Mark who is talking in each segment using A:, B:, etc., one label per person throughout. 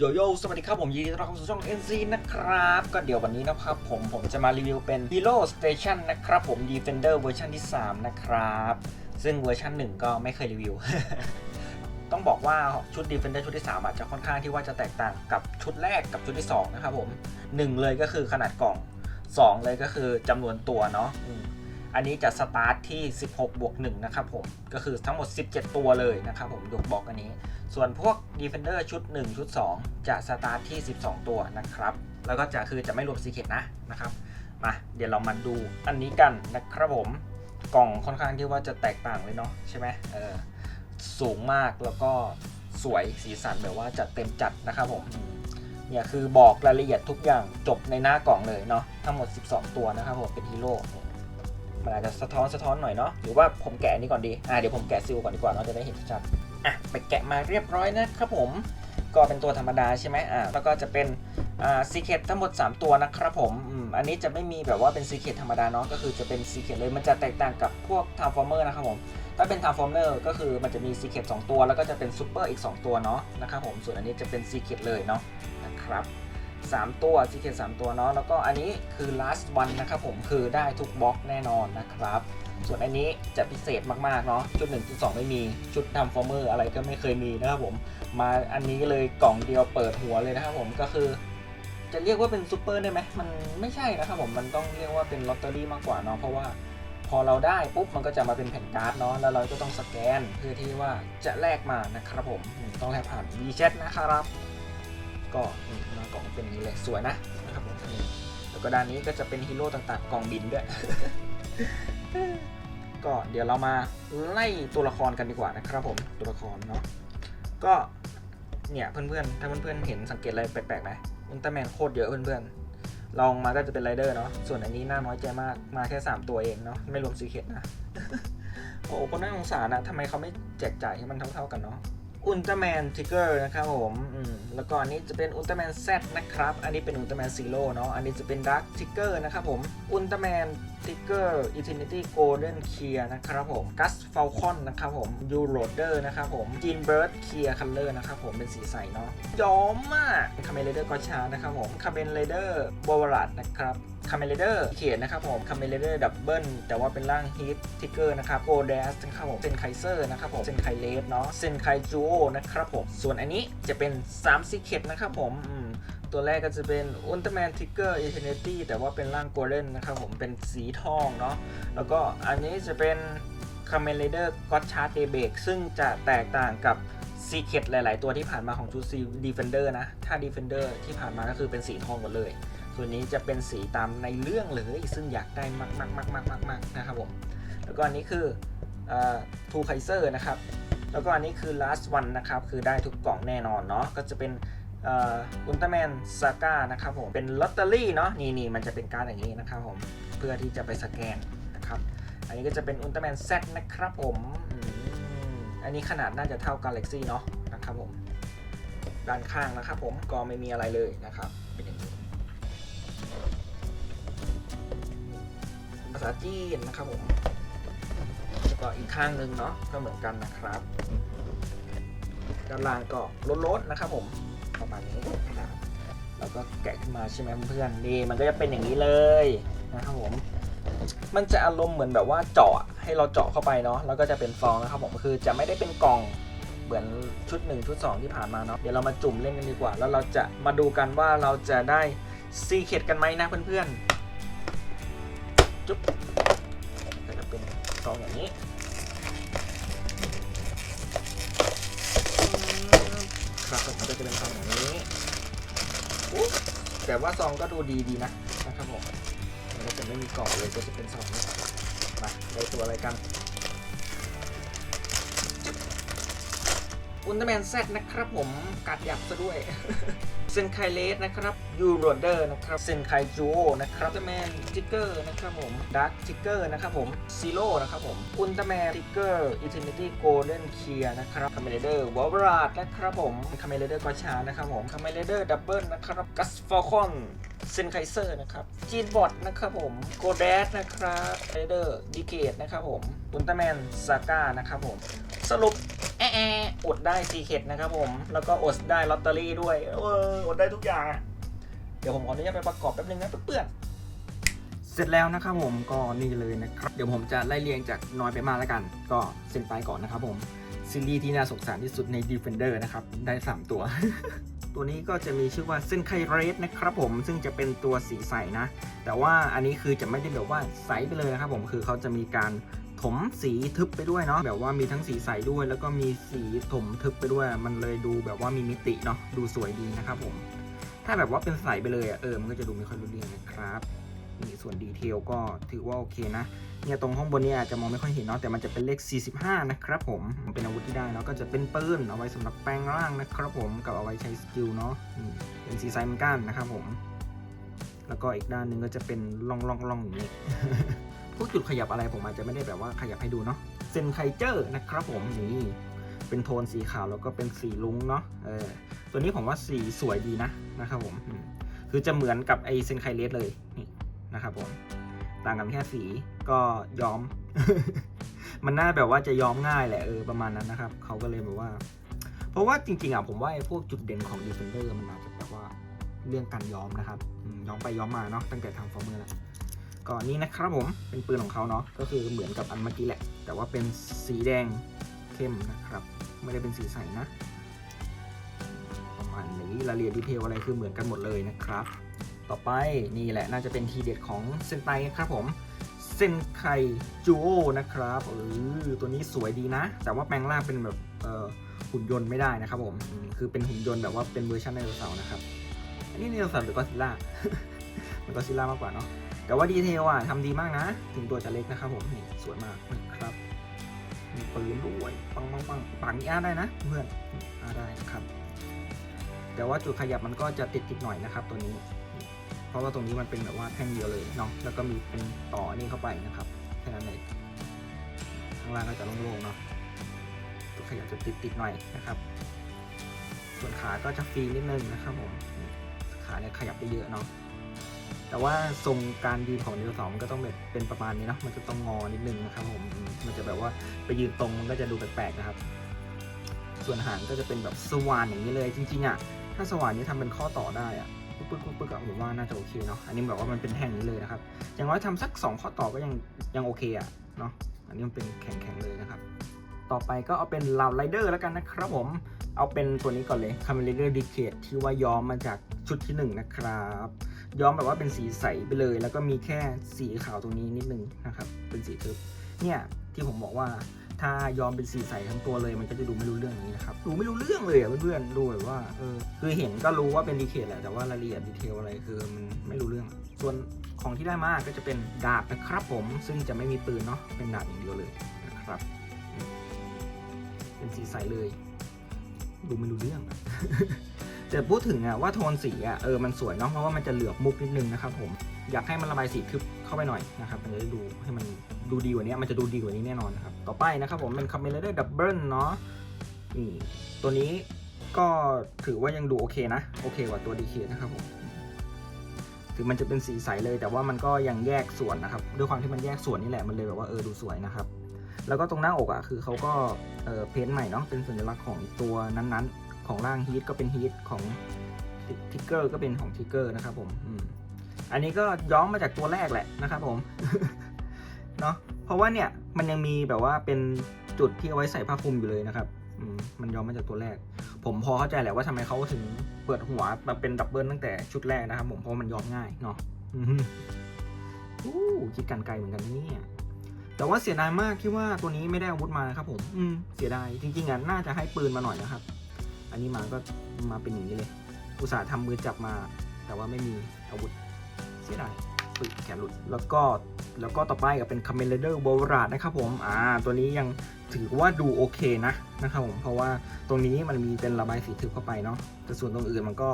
A: โยโย่สวัสดีครับ ผมยินดีต้อนรับเข้าสู่ช่อง NC นะครับ ก็เดี๋ยววันนี้นะครับผมผมจะมารีวิวเป็น Hero Station นะครับผม Defender เวอร์ชันที่ 3 นะครับ ซึ่งเวอร์ชัน1 ก็ไม่เคยรีวิว ต้องบอกว่าชุด Defender ชุดที่ 3 อาจจะค่อนข้างที่ว่าจะแตกต่างกับชุดแรกกับชุดที่ 2 นะครับผม 1 เลยก็คือขนาดกล่อง 2 เลยก็คือจำนวนตัวเนาะ อันนี้จะสตาร์ทที่ 16 บวก 1 นะครับผม ก็คือทั้งหมด 17 ตัวเลยนะครับผมยกบอกอันนี้ ส่วนพวก Defender ชุด 1 ชุด 2 จะสตาร์ทที่ 12 ตัวนะครับ แล้วก็จะคือจะไม่รวมซีเคตนะนะครับ มาเดี๋ยวเรามาดูอันนี้กันนะครับผม กล่องค่อนข้างที่ว่าจะแตกต่างเลยเนาะใช่ไหมเออสูงมากแล้วก็สวยสีสันแบบว่าจัดเต็มจัดนะครับผมอืมเนี่ยคือบอกรายละเอียดทุกอย่างจบในหน้ากล่องเลยเนาะทั้งหมด 12 ตัวนะครับผมเป็นฮีโร่ มันอาจจะสะท้อนสะท้อนหน่อยเนาะหรือว่าผมแกะอันนี้ก่อนดีอ่าเดี๋ยวผมแกะซิลก่อนดีกว่าเนาะจะได้เห็นชัดอะไปแกะมาเรียบร้อยนะครับผมก็เป็นตัวธรรมดาใช่ไหมอ่าแล้วก็จะเป็นอ่าซีเคททั้งหมด 3 ตัวนะครับผมอืมอันนี้จะไม่มีแบบว่าเป็นซีเคทธรรมดาเนาะก็คือจะเป็นซีเคทเลยมันจะแตกต่างกับพวกทาร์ฟอร์เมอร์นะครับผมถ้าเป็น Transformer ก็คือมันจะมี Secret 2ตัว แล้วก็จะเป็น Super อีก 2 ตัวเนาะนะครับผมส่วนอันนี้จะเป็น Secret เลยเนาะนะครับ 3 ตัว Secret 3ตัวเนาะแล้วก็อันนี้คือ last one นะครับผมคือได้ทุกบล็อกแน่นอนนะครับ ส่วนอันนี้จะพิเศษมากๆเนาะชุด1ชุด2ไม่มีชุด Transformer อะไรก็ไม่เคยมีนะครับผมมาอันนี้เลยกล่องเดียวเปิดหัวเลยนะครับผมก็คือจะเรียกว่าเป็นซูเปอร์ได้ไหมมันไม่ใช่นะครับผมมันต้องเรียกว่าเป็นลอตเตอรี่มากกว่าเนาะเพราะว่าพอเราได้ปุ๊บมันก็จะมาเป็นแผ่นการ์ดเนาะแล้วเราก็ต้องสแกนเพื่อที่ว่าจะแลกมานะครับผมอืมต้องแลกผ่าน WeChat นะครับ ก็นี่มากล่องเป็นอย่างนี้เลยสวยนะนะครับผมแล้วก็ด้านนี้ก็จะเป็นฮีโร่ต่างๆกล่องบินด้วย ก็เดี๋ยวเรามาไล่ตัวละครกันดีกว่านะครับผมตัวละครเนาะก็เนี่ยเพื่อนๆ ถ้าเพื่อนๆ เห็นสังเกตอะไรแปลกๆไหมอุลตร้าแมนโคตรเยอะเพื่อนๆลองมาก็จะเป็นไรเดอร์เนาะ ส่วนอันนี้น่าน้อยใจมาก มาแค่ 3 ตัวเองเนาะ ไม่รวมซีเคทนะ โอ้คนน่าสงสารนะทำไมเขาไม่แจกจ่ายให้มันเท่าๆกันเนาะ อุลตร้าแมนทิกเกอร์นะครับผมอืมแล้วก็อันนี้จะเป็นอุลตร้าแมน Z นะครับ อันนี้เป็นอุลตร้าแมนซีโร่เนาะ อันนี้จะเป็นดาร์คทิกเกอร์นะครับผม อุลตร้าแมนทิกเกอร์อินฟินิตี้โกลเด้นเคียร์นะครับผม กัสฟลคอนนะครับผม ยูโรเดอร์นะครับผมจีนเบิร์ดเคียร์คัลเลอร์นะครับผม เป็นสีใสเนาะย้อมมากคาเมเลเดอร์กอชานะครับผมคาเมเลเดอร์บอวรัดนะครับ คาเมเลเดอร์เขียนนะครับผมคาเมเลเดอร์ดับเบิลแต่ว่าเป็นร่างฮีททิกเกอร์นะครับโกเดสนะครับผมเซนไคเซอร์นะครับผมเซนไคเลสเนาะเซนไคจูโอนะครับผมส่วนอันนี้จะเป็น3ซีเคทนะครับผมตัวแรกก็จะเป็นอุลตร้าแมนทิกเกอร์อินฟินิตี้แต่ว่าเป็นร่างโกลเด้นนะครับผมเป็นสีทองเนาะแล้วก็อันนี้จะเป็นคาเมเลเดอร์ก็อตชาร์เดเบกซึ่งจะแตกต่างกับซีเค t หลาย ๆ ตัวที่ผ่านมาของชุดซีดีเฟนเดอร์นะ ถ้าดีเฟนเดอร์ที่ผ่านมาก็คือเป็นสีทองหมดเลย ส่วนี้จะเป็นสีตามในเรื่องเลย ซึ่งอยากได้มากมากมากมากมากมากนะครับผม แล้วก็อันนี้คือทูไคเซอร์นะครับ แล้วก็อันนี้คือ last one นะครับ คือได้ทุกกล่องแน่นอนเนาะ ก็จะเป็นอุลตร้าแมนซาก้านะครับผม เป็นลอตเตอรี่เนาะ นี่นี่มันจะเป็นการอย่างนี้นะครับผม เพื่อที่จะไปสแกนนะครับ อันนี้ก็จะเป็นอุลตร้าแมน Z นะครับผมอืมอันนี้ขนาดน่าจะเท่ากาแล็กซี่เนาะนะครับผม ด้านข้างนะครับผม ก็ไม่มีอะไรเลยนะครับ เป็นอย่างนี้าษาจีนนะครับผมแล้วก็อีกข้างหนึ่งเนาะก็เหมือนกันนะครับด้านล่างก็ลดๆนะครับ ผมประมาณนี้นะครับแล้วก็แกะขึ้นมาใช่ไหมเพื่อนนี่มันก็จะเป็นอย่างนี้เลยนะครับผมมันจะอารมณ์เหมือนแบบว่าเจาะให้เราเจาะเข้าไปเนาะแล้วก็จะเป็นฟองนะครับผมคือจะไม่ได้เป็นกล่องเหมือนชุด 1 ชุด 2 ที่ผ่านมาเนาะเดี๋ยวเรามาจุ่มเล่นกันดีกว่า แล้วเราจะมาดูกันว่าเราจะได้ซีเคดกันไหมนะเพื่อนๆ จุ๊บก็จะเป็นซองอย่างนี้ครับผมก็จะเป็นซองอย่างนี้แต่ว่าซองก็ดูดีดีนะนะครับผมมันก็จะไม่มีกล่องเลยก็จะเป็นสองนี้มาได้ตัวอะไรกันอุลตร้าแมนแซนะครับผมกัดหยับซะด้วยเซนไคเลสนะครับยูโรเดอร์นะครับเซนไคจูโอนะครับอุลตร้าแมนทิกเกอร์นะครับผมดาร์คทิกเกอร์นะครับผมซีโร่นะครับผมอุลตร้าแมนทิกเกอร์อินฟินิตี้โกลเด้นเคียร์นะครับคาเมเลเดอร์วอลบราดนะครับผมคาเมเลเดอร์กอชานะครับผมคาเมเลเดอร์ดับเบิลนะครับกัสฟอลคอนเซนไคเซอร์นะครับจีนบอทนะครับผมโกแดสนะครับเรเดอร์ดิเกตนะครับผมอุลตร้าแมนซาก้านะครับผมสรุปแอะแอะอดได้ซีเคดนะครับผม แล้วก็อดได้ลอตเตอรี่ด้วยเอออดได้ทุกอย่างอะเดี๋ยวผมขออนุญาตไปประกอบแป๊บนึงนะเพื่อนๆเสร็จแล้วนะครับผมก็นี่เลยนะครับ เดี๋ยวผมจะไล่เรียงจากน้อยไปมากแล้วกัน ก็เส้นไปก่อนนะครับผมซีรีส์ที่น่าสงสารที่สุดใน Defender นะครับ ได้ 3 ตัว ตัวนี้ก็จะมีชื่อว่าเส้นไคเรสนะครับผมซึ่งจะเป็นตัวสีใสนะ แต่ว่าอันนี้คือจะไม่ได้แบบว่าใสไปเลยนะครับผมคือเขาจะมีการ ถมสีทึบไปด้วยเนาะแบบว่ามีทั้งสีใสด้วย แล้วก็มีสีถมทึบไปด้วย มันเลยดูแบบว่ามีมิติเนาะดูสวยดีนะครับผม ถ้าแบบว่าเป็นใสไปเลยอะเออมันก็จะดูไม่ค่อยรู้เรื่องนะครับนี่ส่วนดีเทลก็ถือว่าโอเคนะเนี่ยตรงข้างบนเนี่ยอาจจะมองไม่ค่อยเห็นเนาะแต่มันจะเป็นเลข 45 นะครับผมมันเป็นอาวุธที่ได้เนาะก็จะเป็นปืนเอาไว้สำหรับแปลงร่างนะครับผมกับเอาไว้ใช้สกิลเนาะเป็นสีไซเหมือนกันนะครับผม แล้วก็อีกด้านหนึ่งก็จะเป็นล่องล่องล่องอย่างนี้ จุดขยับอะไรผมอาจจะไม่ได้แบบว่าขยับให้ดูเนาะเซนไคเจอร์นะครับผมนี่เป็นโทนสีขาวแล้วก็เป็นสีลุ้งเนาะเออตัวนี้ผมว่าสีสวยดีนะนะครับผมคือจะเหมือนกับไอเซนไคเลสเลยนี่นะครับผมต่างกันแค่สีก็ย้อม มันน่าแบบว่าจะย้อมง่ายแหละเออประมาณนั้นนะครับเขาก็เลยแบบว่า เพราะว่าจริงๆอะผมว่าไอ้พวกจุดเด่นของ Defender มันมาจากแบบว่าเรื่องการย้อมนะครับย้อมไปย้อมมาเนาะตั้งแต่ทำฟอร์เมอร์แล้ว ก็นี่นะครับผมเป็นปืนของเขาเนาะก็คือเหมือนกับอันเมื่อกี้แหละ แต่ว่าเป็นสีแดงเข้มนะครับ ไม่ได้เป็นสีใสนะ ประมาณนี้รายละเอียดดีเทลอะไรคือเหมือนกันหมดเลยนะครับ ต่อไปนี่แหละน่าจะเป็นทีเด็ดของเซนไตครับผมเซนไคจูโอนะครับเออตัวนี้สวยดีนะ แต่ว่าแปลงร่างเป็นแบบหุ่นยนต์ไม่ได้นะครับผมคือเป็นหุ่นยนต์แบบว่าเป็นเวอร์ชันไดโนเสาร์นะครับอันนี้ไดโนเสาร์หรือกอซิล่ามันก็ซิล่ามากกว่าเนาะ แต่ว่าดีเทลอะทำดีมากนะ ถึงตัวจะเล็กนะครับผมนี่สวยมากนะครับ มีปืนด้วยปังปังปังปังนี่อาได้นะ เพื่อนอาได้นะครับ แต่ว่าจุดขยับมันก็จะติดติดหน่อยนะครับ ตัวนี้ เพราะว่าตรงนี้มันเป็นแบบว่าแท่งเดียวเลยเนาะแล้วก็มีเป็นต่อนี่เข้าไปนะครับแค่นั้นเลยข้างล่างก็จะโล่งๆเนาะตัวขยับจะติดติดหน่อยนะครับ ส่วนขาก็จะฟรีนิดนึงนะครับผมขาเนี่ยขยับได้เยอะเนาะ แต่ว่าทรงการยืนของเดลสองมันก็ต้องแบบเป็นประมาณนี้เนาะมันจะต้องงอนิดนึงนะครับผมมันจะแบบว่าไปยืนตรงมันก็จะดูแปลกๆนะครับ ส่วนหางก็จะเป็นแบบสว่านอย่างนี้เลยจริงๆอะถ้าสว่านนี้ทำเป็นข้อต่อได้อะปึ๊กปึ๊กปึ๊กปึ๊กอะผมว่าน่าจะโอเคเนาะอันนี้แบบว่ามันเป็นแท่งนี้เลยนะครับอย่างน้อยทำสัก 2 ข้อต่อก็ยังยังโอเคอะเนาะอันนี้มันเป็นแข็งๆเลยนะครับ ต่อไปก็เอาเป็นลาวไรเดอร์แล้วกันนะครับผมเอาเป็นตัวนี้ก่อนเลยคา m เ r เดอร์ดิเคทที่ว่าย้อมมาจากชุดที่ 1 นะครับ ย้อมแบบว่าเป็นสีใสไปเลย แล้วก็มีแค่สีขาวตรงนี้นิดนึงนะครับ เป็นสีทึบเนี่ยที่ผมบอกว่าถ้ายอมเป็นสีใสทั้งตัวเลยมันก็จะดูไม่รู้เรื่องอย่างนี้นะครับดูไม่รู้เรื่องเลยเพื่อนๆดูแบบว่าเออคือเห็นก็รู้ว่าเป็นดีเคทแหละแต่ว่ารายละเอียดดีเทลอะไรคือมันไม่รู้เรื่อง ส่วนของที่ได้มาก็จะเป็นดาบนะครับผมซึ่งจะไม่มีปืนเนาะเป็นดาบอย่างเดียวเลยนะครับ เป็นสีใสเลย ดูไม่รู้เรื่อง แต่พูดถึงอะว่าโทนสีอะเออมันสวยเนาะเพราะว่ามันจะเหลือบมุกนิดนึงนะครับผมอยากให้มันระบายสีทึบเข้าไปหน่อยนะครับมันจะได้ดูให้มันดูดีกว่านี้มันจะดูดีกว่านี้แน่นอนนะครับต่อไปนะครับผมเป็นคอมเมนต์ดับเบิลเนาะนี่ตัวนี้ก็ถือว่ายังดูโอเคนะโอเคกว่าตัวดีเคนะครับผมถึงมันจะเป็นสีใสเลย แต่ว่ามันก็ยังแยกส่วนนะครับด้วยความที่มันแยกส่วนนี่แหละมันเลยแบบว่าเออดูสวยนะครับแล้วก็ตรงหน้าอกอะคือเขาก็เออเพ้นท์ใหม่เนาะเป็นสัญลักษณ์ของตัวนั้นๆ ของร่างฮีทก็เป็นฮีทของทิกเกอร์ก็เป็นของทิกเกอร์นะครับผมอันนี้ก็ย้อมมาจากตัวแรกแหละนะครับผมเนาะเพราะว่าเนี่ยมันยังมีแบบว่าเป็นจุดที่เอาไว้ใส่ผ้าคลุมอยู่เลยนะครับมันย้อมมาจากตัวแรก ผมพอเข้าใจแหละว่าทำไมเขาถึงเปิดหัวมาเป็นดับเบิลตั้งแต่ชุดแรกนะครับผมเพราะมันย้อมง่ายเนาะอู้คิดกันไกลเหมือนกันนะเนี่ยแต่ว่าเสียดายมากที่ว่าตัวนี้ไม่ได้อาวุธมานะครับผม อืม เสียดาย จริงๆอะน่าจะให้ปืนมาหน่อยนะครับ อันนี้มาก็มาเป็นอย่างนี้เลย อุตส่าห์ทำมือจับมา แต่ว่าไม่มีอาวุธเสียดายปืนแขนหลุด แล้วก็แล้วก็ต่อไปก็เป็นคาเมเลเดอร์โบราดนะครับผมอ่าตัวนี้ยังถือว่าดูโอเคนะนะครับผมเพราะว่าตรงนี้มันมีเป็นระบายสีทึบเข้าไปเนาะแต่ส่วนตรงอื่นมันก็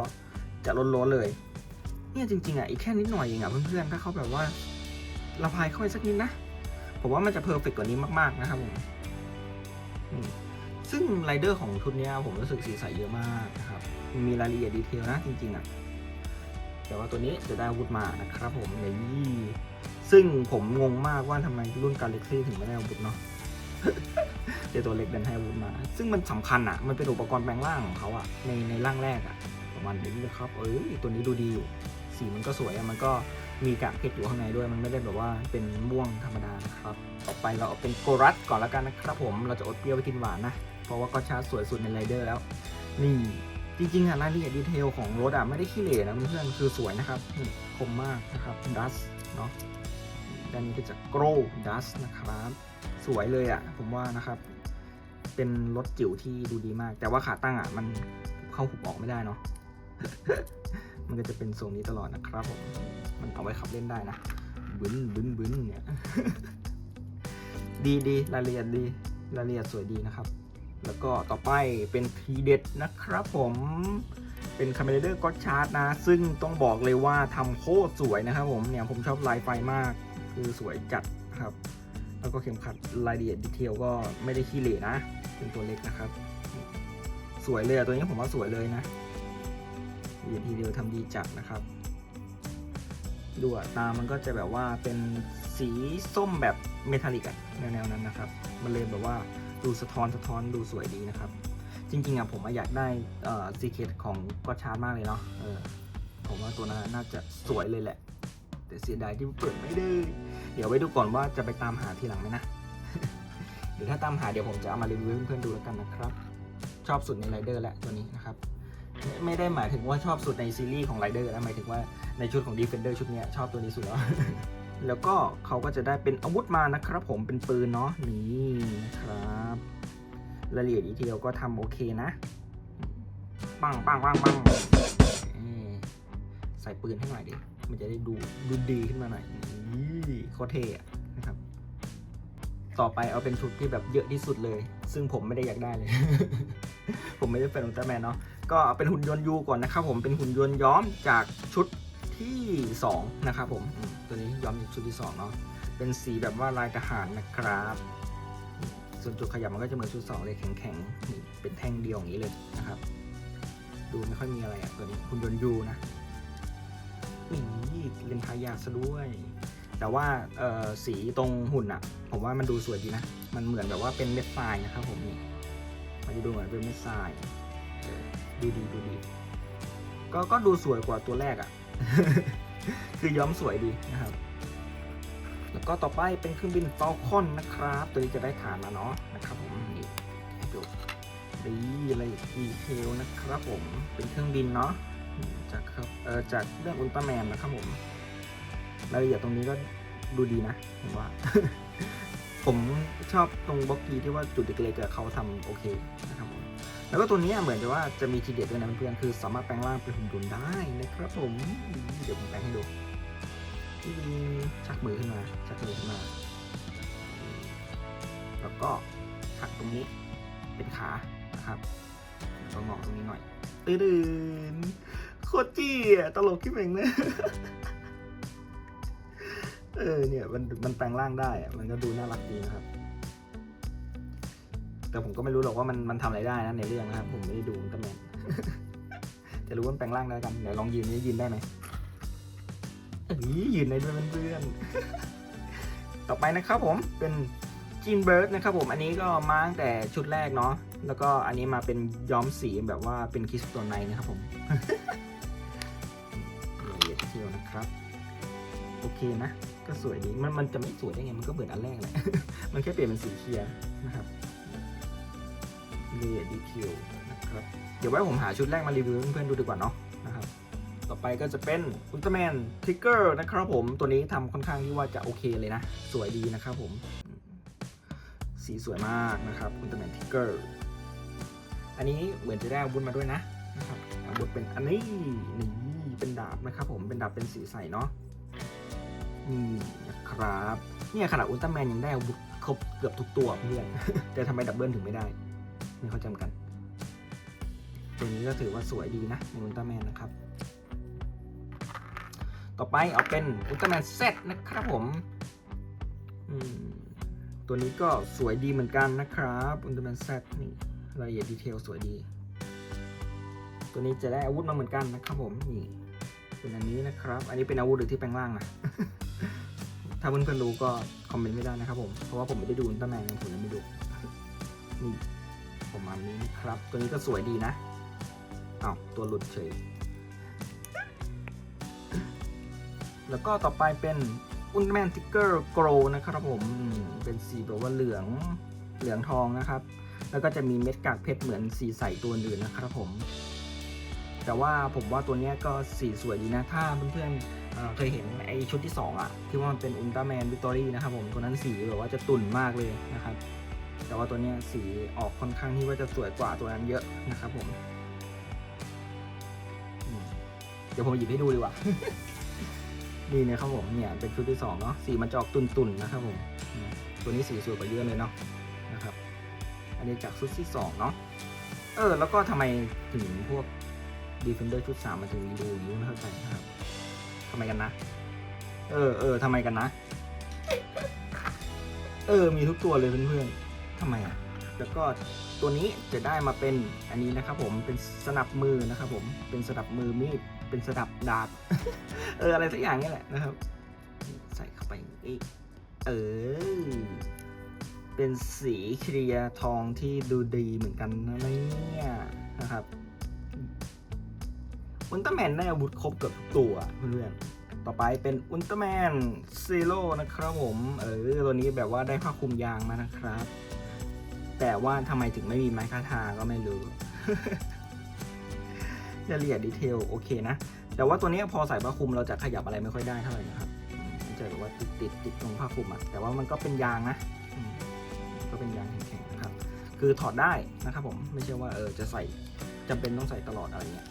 A: จะล้นๆเลย เนี่ยจริงๆอะอีกแค่นิดหน่อยเองอะเพื่อนๆถ้าเขาแบบว่าระบายเข้าไปสักนิดนะผมว่ามันจะเพอร์เฟกกว่านี้มากๆนะครับผมอืม ซึ่งไรเดอร์ของชุดนี้ผมรู้สึกสีใสเยอะมากนะครับ มีรายละเอียดดีเทลนะจริงๆอะ แต่ว่าตัวนี้จะได้อาวุธมานะครับผมนี่ซึ่งผมงงมากว่าทำไมรุ่นกา a ล็กซี่ถึงไม่ได้อาวุธเนาะผเจอตัวเล็กดันให้อาวุธมา ซึ่งมันสำคัญอะ มันเป็นอุปกรณ์แปลงร่างของเขาอะ ในในร่างแรกอะประมาณนี้เลยครับ เอ้ยตัวนี้ดูดีอยู่ สีมันก็สวยอะ มันก็มีกากเพชรอยู่ข้างในด้วย มันไม่ได้แบบว่าเป็นม่วงธรรมดานะครับ ต่อไปเราเอาเป็นโกรัสก่อนแล้วกันนะครับผม เราจะอดเปรี้ยวไปกินหวานนะ เพราะว่าก็ชาร์จสวยสุดในไรเดอร์แล้ว นี่จริงๆอะรายละเอียดดีเทลของรถอะไม่ได้ขี้เหร่นะเพื่อนคือสวยนะครับคมมากนะครับดัสเนาะด้านนี้ก็จะโกรดัสนะครับ สวยเลยอะผมว่านะครับ เป็นรถจิ๋วที่ดูดีมาก แต่ว่าขาตั้งอะมันเข้าหุบออกไม่ได้เนาะมันก็จะเป็นทรงนี้ตลอดนะครับผมมันเอาไว้ขับเล่นได้นะบึ้นบึ้นบึ้นเนี่ยดีดีรายละเอียดดีรายละเอียดสวยดีนะครับ แล้วก็ต่อไปเป็นทีเด็ดนะครับผมเป็นคาเมเดอร์ก็ชาร์ดนะ ซึ่งต้องบอกเลยว่าทำโคตรสวยนะครับผมเนี่ยผมชอบลายไฟมาก คือสวยจัดครับ แล้วก็เข็มขัดรายละเอียดดีเทลก็ไม่ได้ขี้เหร่นะ เป็นตัวเล็กนะครับ สวยเลยตัวนี้ผมว่าสวยเลยนะเอียทีเดียวทำดีจัดนะครับดูอะตามันก็จะแบบว่าเป็นสีส้มแบบเมทัลลิกอะแนวๆนั้นนะครับ มันเลยแบบว่า ดูสะท้อนสะท้อนดูสวยดีนะครับ จริงๆอะผมอยากได้ซีเคทของก็ชาร์มากเลยเนาะเออผมว่าตัวนั้นน่าจะสวยเลยแหละ แต่เสียดายที่เปิดไม่ได้เดี๋ยวไว้ดูก่อนว่าจะไปตามหาทีหลังไหมนะเดี๋ยวถ้าตามหาเดี๋ยวผมจะเอามารีวิวเพื่อนๆดูแล้วกันนะครับ ชอบสุดในไรเดอร์แหละตัวนี้นะครับไม่ได้หมายถึงว่าชอบสุดในซีรีส์ของไรเดอร์นะหมายถึงว่าในชุดของ Defender ชุดนี้ชอบตัวนี้สุดแล้ว แล้วก็เขาก็จะได้เป็นอาวุธมานะครับ ผมเป็นปืนเนาะนี่นะครับรายละเอียดดีเทลก็ทำโอเคนะ ปังปังปังปังใส่ปืนให้หน่อยดิ มันจะได้ดูดูดีขึ้นมาหน่อยนี่โคเทะนะครับ ต่อไปเอาเป็นชุดที่แบบเยอะที่สุดเลย ซึ่งผมไม่ได้อยากได้เลย ผมไม่ได้เป็นอุลตร้าแมนเนาะก็เอาเป็นหุ่นยนต์ยูก่อนนะครับผมเป็นหุ่นยนต์ย้อมจากชุด ที่2นะครับผมตัวนี้ย้อมจากชุดที่2เนาะเป็นสีแบบว่าลายทหารนะครับ ส่วนจุดขยับมันก็จะเหมือนชุด2เลยแข็งๆนี่เป็นแท่งเดียวอย่างนี้เลยนะครับ ดูไม่ค่อยมีอะไรอะตัวนี้หุ่นยนยูนะนี่เลนทายาซะด้วย แต่ว่าสีตรงหุ่นอะผมว่ามันดูสวยดีนะ มันเหมือนแบบว่าเป็นเม็ดทรายนะครับผมนี่มันจะดูเหมือนเป็นเม็ดทรายดูดีดูดีก็ก็ดูสวยกว่าตัวแรกอะ คือย้อมสวยดีนะครับ แล้วก็ต่อไปเป็นเครื่องบินฟ a ลคอนนะครับ ตัวนี้จะได้ฐานมาเนาะนะครับผมนี่ดูดีอะไรดีเทลนะครับผมเป็นเครื่องบินเนาะจากครับเออจากเรื่องอุลตร้าแมนนะครับผมรายละเอียดตรงนี้ก็ดูดีนะผมว่า ผมชอบตรงบล็อกกี้ที่ว่าจุดเล็กๆเขาทำโอเคนะครับผม แล้วก็ตัวนี้เหมือนจะว่าจะมีทีเด็ดด้วยนะเพื่อนๆคือสามารถแปลงร่างเป็นหุ่นยนต์ได้นะครับผมเดี๋ยวผมแปลงให้ดูอืมชักมือขึ้นมาชักมือขึ้นมา แล้วก็หักตรงนี้เป็นขานะครับแล้วก็งอกตรงนี้หน่อยตื่นโคตรจี้อะตลกขึ้นเองเลยเออเนี่ยมันมันแปลงร่างได้มันก็ดูน่ารักดีนะครับ แต่ผมก็ไม่รู้หรอกว่ามันมันทำอะไรได้นะในเรื่องนะครับผมไม่ได้ดูตร้าแมนจะรู้ว่ามันแปลงร่างได้กันเดี๋ยวลองยืนนี้ยืนได้ไหมเอ้ยยืนได้ด้วยเพื่อนๆต่อไปนะครับผมเป็นจีนเบิร์ดนะครับผมอันนี้ก็มาตั้งแต่ชุดแรกเนาะแล้วก็อันนี้มาเป็นย้อมสีแบบว่าเป็นคริสตัลไนนะครับผมละเอียดเที่ยวนะครับโอเคนะ ก็สวยดีมันมันจะไม่สวยได้ไง มันก็เหมือนอันแรกแหละ มันแค่เปลี่ยนเป็นสีเคลียร์นะครับ ละเอียดีเทลนะครับ เดี๋ยวไว้ผมหาชุดแรกมารีวิวเพื่อนๆดูดีกว่าเนาะนะครับต่อไปก็จะเป็นอุลตร้าแมนทิกเกอร์นะครับผมตัวนี้ทำค่อนข้างที่ว่าจะโอเคเลยนะ สวยดีนะครับผม สีสวยมากนะครับอุลตร้าแมนทิกเกอร์อันนี้เหมือนจะได้อาวุธมาด้วยนะนะครับอาวุธเป็นอันนี้นี่เป็นดาบนะครับผมเป็นดาบเป็นสีใสเนาะนี่นะครับ เนี่ยขนาดอุลตร้าแมนยังได้อาวุธครบเกือบทุกตัวเพื่อนแต่ทำไมดับเบิลถึงไม่ได้ ม่เข้าใจเหมือนกันตัวนี้ก็ถือว่าสวยดีนะในอุลตร้าแมนนะครับ ต่อไปเอาเป็นอุลตร้าแมนเซตนะครับผมตัวนี้ก็สวยดีเหมือนกันนะครับอุลตร้าแมนเซตนี่รายละเอียดดีเทลสวยดี ตัวนี้จะได้อาวุธมาเหมือนกันนะครับผมนี่เป็นอันนี้นะครับ อันนี้เป็นอาวุธหรือที่แปลงร่างนะถ้าเพื่อนๆรู้ก็คอมเมนต์ไม่ได้นะครับผม เพราะว่าผมไม่ได้ดูอุลตร้าแมนผมเลยไม่ดูนี่ ประมาณนี้นะครับ ตัวนี้ก็สวยดีนะอ้าวตัวหลุดเฉย แล้วก็ต่อไปเป็นอุลตร้าแมนทิกเกอร์โกลนะครับผม เป็นสีแบบว่าเหลืองเหลืองทองนะครับ แล้วก็จะมีเม็ดกากเพชรเหมือนสีใสตัวอื่นนะครับผม แต่ว่าผมว่าตัวนี้ก็สีสวยดีนะ ถ้าเพื่อนๆเเคยเห็นไอชุดที่ 2 อะ ที่ว่ามันเป็นอุลตร้าแมนวิตอรี่นะครับผม ตัวนั้นสีแบบว่าจะตุ่นมากเลยนะครับ แต่ว่าตัวนี้สีออกค่อนข้างที่ว่าจะสวยกว่าตัวนั้นเยอะนะครับผมเดี๋ยวผมหยิบให้ดูดีกว่านี่นะครับผมเนี่ยเป็นชุดที่สองเนาะสีมันจะออกตุนๆนะครับผมตัวนี้สีสวยกว่าเยอะเลยเนาะนะครับ อันนี้จากชุดที่สองเนาะเออ แล้วก็ทำไมถึงพวก Defender ชุดสามมันถึงมีรูอย่างนี้ไม่เข้าใจนะครับทำไมกันนะ เออเออทำไมกันนะ เออ มีทุกตัวเลยเพื่อนๆ ทำไมอะแล้วก็ตัวนี้จะได้มาเป็นอันนี้นะครับผมเป็นสนับมือนะครับผมเป็นสนับมือมีดเป็นสนับดาบเอออะไรสักอย่างนี่แหละนะครับ ใส่เข้าไปอีกเออเป็นสีเคลียทองที่ดูดีเหมือนกันนะเนี่ยนะครับอุลตร้าแมนได้อาวุธครบเกือบทุกตัวเพื่อนต่อไปเป็นอุลตร้าแมนซีโร่นะครับผม เออ ตัวนี้แบบว่าได้ผ้าคลุมยางมานะครับ แต่ว่าทำไมถึงไม่มีไม้คาทาก็ไม่รู้รายละเอียดดีเทลโอเคนะ แต่ว่าตัวนี้พอใส่ผ้าคลุมเราจะขยับอะไรไม่ค่อยได้เท่าไหร่นะครับอืมมันจะแบบว่าติดติดติดตรงผ้าคลุมอะแต่ว่ามันก็เป็นยางนะก็เป็นยางแข็งๆนะครับ คือถอดได้นะครับผมไม่ใช่ว่าเออจะใส่จำเป็นต้องใส่ตลอดอะไรเงี้ย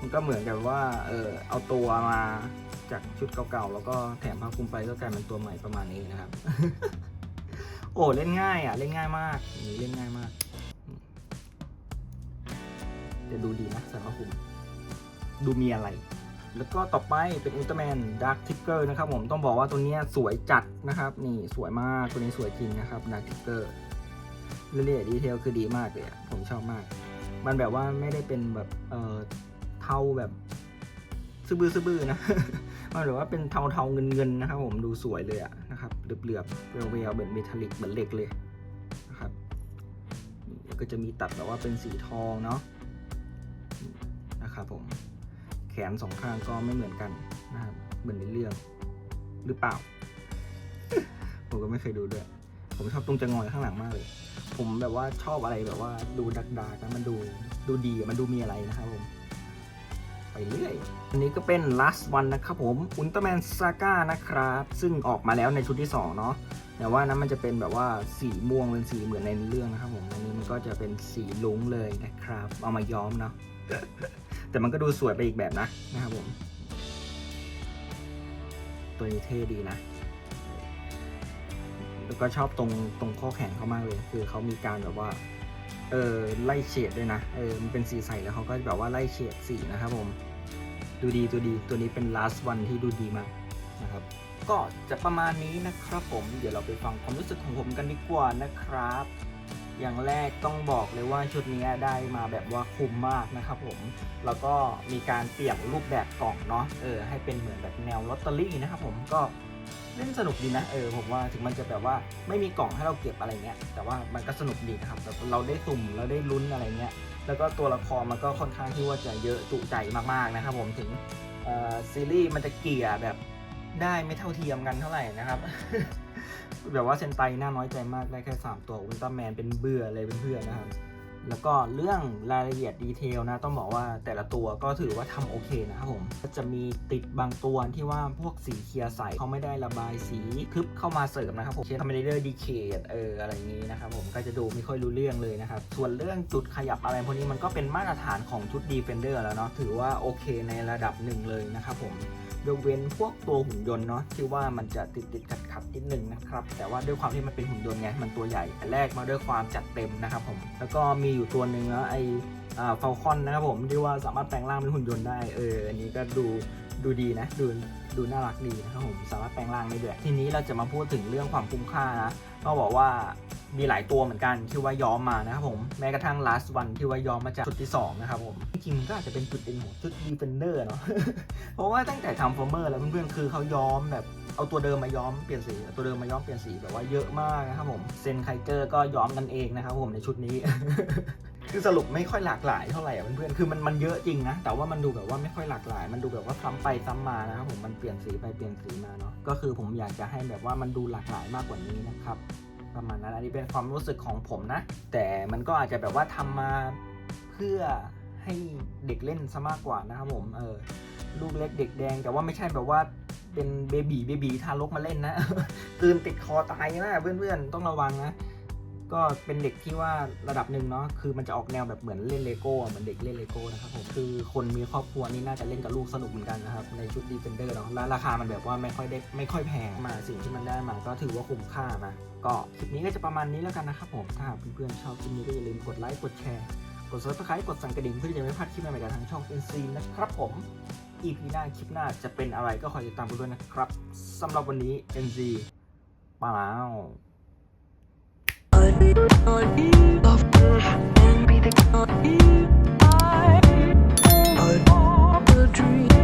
A: มันก็เหมือนกับว่าเออเอาตัวมาจากชุดเก่าๆแล้วก็แถมผ้าคลุมไปก็กลายเป็นตัวใหม่ประมาณนี้นะครับ โอ้เล่นง่ายอะ เล่นง่ายมากนี้เล่นง่ายมากจะดูดีนะส่ผ้าคลุมดูมีอะไร แล้วก็ต่อไปเป็นอุลตร้าแมนดาร์คทิกเกอร์นะครับผมต้องบอกว่าตัวนี้สวยจัดนะครับ นี่สวยมากตัวนี้สวยจริงนะครับดาร์คทิกเกอร์รายละเอียดดีเทลคือดีมากเลยผมชอบมาก มันแบบว่าไม่ได้เป็นแบบเอ่อเทาแบบ ซื่อบื้อซื่อบื้อนะ มันแบบว่าเป็นเทาเทาเงินเงินๆนะครับ ผมดูสวยเลยอะนะครับเหลือบเหลือบเวลเวลเหมือนเมทัลลิกเหมือนเหล็กเลยนะครับแล้วก็จะมีตัดแบบว่าเป็นสีทองเนาะนะครับผมแขนสองข้างก็ไม่เหมือนกันนะครับเหมือนในเรื่องหรือเปล่า ผมก็ไม่เคยดูด้วย ผมชอบตรงจะงอยข้างหลังมากเลย ผมแบบว่าชอบอะไรแบบว่าดูดักดากันมันดูดูดีมันดูมีอะไรนะครับผม ไปเรื่อย อันนี้ก็เป็น last one นะครับผมอุลตร้าแมนซาก้านะครับ ซึ่งออกมาแล้วในชุดที่ 2 เนาะแต่ว่านั้นมันจะเป็นแบบว่าสีม่วงเป็นสีเหมือนในเรื่องนะครับผมอันนี้มันก็จะเป็นสีลุ้งเลยนะครับ เอามาย้อมเนาะแต่มันก็ดูสวยไปอีกแบบนะนะครับผม ตัวนี้เท่ดีนะแล้วก็ชอบตรงตรงข้อแขนเขามากเลย คือเขามีการแบบว่า เออไล่เฉดด้วยนะ เออมันเป็นสีใสแล้วเขาก็แบบว่าไล่เฉดสีนะครับผม ดูดีดูดีตัวนี้เป็น last one ที่ดูดีมากนะครับ ก็จะประมาณนี้นะครับผม เดี๋ยวเราไปฟังความรู้สึกของผมกันดีกว่านะครับ อย่างแรกต้องบอกเลยว่าชุดนี้ได้มาแบบว่าคุ้มมากนะครับผม แล้วก็มีการเปลี่ยนรูปแบบกล่องเนาะ เออ ให้เป็นเหมือนแบบแนวลอตเตอรี่นะครับผม ก็เล่นสนุกดีนะ เออ ผมว่าถึงมันจะแบบว่าไม่มีกล่องให้เราเก็บอะไรเงี้ย แต่ว่ามันก็สนุกดีนะครับแบบเราได้สุ่มเราได้ลุ้นอะไรเงี้ย แล้วก็ตัวละครมันก็ค่อนข้างที่ว่าจะเยอะจุใจมากๆนะครับผมถึงซีรีส์มันจะเกลี่ยแบบได้ไม่เท่าเทียมกันเท่าไหร่นะครับ แบบว่าเซนไตน่าน้อยใจมากได้แค่ 3 ตัวอุลตร้าแมนเป็นเบื่อเลยเพื่อนๆนะครับ แล้วก็เรื่องรายละเอียดดีเทลนะต้องบอกว่าแต่ละตัวก็ถือว่าทำโอเคนะครับผมก็จะมีติดบางตัวที่ว่าพวกสีเคลียร์ใสเขาไม่ได้ระบายสีทึบเข้ามาเสริมนะครับผมเช่นทำเดอร์ดีเคดเอออะไรอย่างนี้นะครับผมก็จะดูไม่ค่อยรู้เรื่องเลยนะครับ ส่วนเรื่องจุดขยับอะไรพวกนี้มันก็เป็นมาตรฐานของชุด Defender แล้วเนาะถือว่าโอเคในระดับหนึ่งเลยนะครับผมยกเว้นพวกตัวหุ่นยนต์เนาะที่ว่ามันจะติดติดขัดขัดนิดนึงนะครับ แต่ว่าด้วยความที่มันเป็นหุ่นยนต์ไงมันตัวใหญ่แต่แรกมาด้วยความจัดเต็มนะครับผมแล้วก็มีอยู่ตัวหนึ่งแล้วไอเฟลคอนนะครับผมที่ว่าสามารถแปลงร่างเป็นหุ่นยนต์ได้เอออันนี้ก็ดูดูดีนะดูดูน่ารักดีนะครับผมสามารถแปลงร่างได้ด้วยทีนี้เราจะมาพูดถึงเรื่องความคุ้มค่านะก็บอกว่า มีหลายตัวเหมือนกันที่ว่าย้อมมานะครับผมแม้กระทั่ง last one ที่ว่าย้อมมาจากชุดที่สองนะครับผม จริงก็อาจจะเป็นจุดเด่นของชุด defender เนาะเพราะว่าตั้งแต่ทำฟอร์เมอร์แล้วเพื่อนๆคือเขาย้อมแบบเอาตัวเดิมมาย้อมเปลี่ยนสีตัวเดิมมาย้อมเปลี่ยนสีแบบว่าเยอะมากนะครับผมเซนไคเกอร์ก็ย้อมกันเองนะครับผมในชุดนี้ คือสรุปไม่ค่อยหลากหลายเท่าไหร่เพื่อนๆคือมันมันเยอะจริงนะแต่ว่ามันดูแบบว่าไม่ค่อยหลากหลาย มันดูแบบว่าซ้ำไปซ้ำมานะครับผมมันเปลี่ยนสีไปเปลี่ยนสีมาเนาะก็คือผมอยากจะให้แบบว่ามันดูหลากหลายมากกว่านี้นะครับ ประมาณนั้น อันนี้เป็นความรู้สึกของผมนะ แต่มันก็อาจจะแบบว่าทำมาเพื่อให้เด็กเล่นซะมากกว่านะครับผม เออ ลูกเล็กเด็กแดง แต่ว่าไม่ใช่แบบว่าเป็นเบบีเบบีทารกมาเล่นนะ ตื่นติดคอตายนะเพื่อนๆ ต้องระวังนะ ก็เป็นเด็กที่ว่าระดับหนึ่งเนาะคือมันจะออกแนวแบบเหมือนเล่นเลโก้เหมือนเด็กเล่นเลโก้นะครับผมคือคนมีครอบครัวนี่น่าจะเล่นกับลูกสนุกเหมือนกันนะครับในชุดดีเฟนเดอร์เนาะแล้วราคามันแบบว่าไม่ค่อยได้ไม่ค่อยแพงมาสิ่งที่มันได้มาก็ถือว่าคุ้มค่านะก็คลิปนี้ก็จะประมาณนี้แล้วกันนะครับผมถ้าหากเพื่อนๆชอบคลิปนี้ก็อย่าลืมกดไลค์กดแชร์กด subscribe กดสั่นกระดิ่งเพื่อที่จะไม่พลาดคลิปใหม่ๆจากทางช่อง NC นะครับผม EP หน้าคลิปหน้าจะเป็นอะไรก็คอยติดตามกันด้วยนะครับสำหรับวันนี้ NC ไปแล้ว
B: I'll be the dream.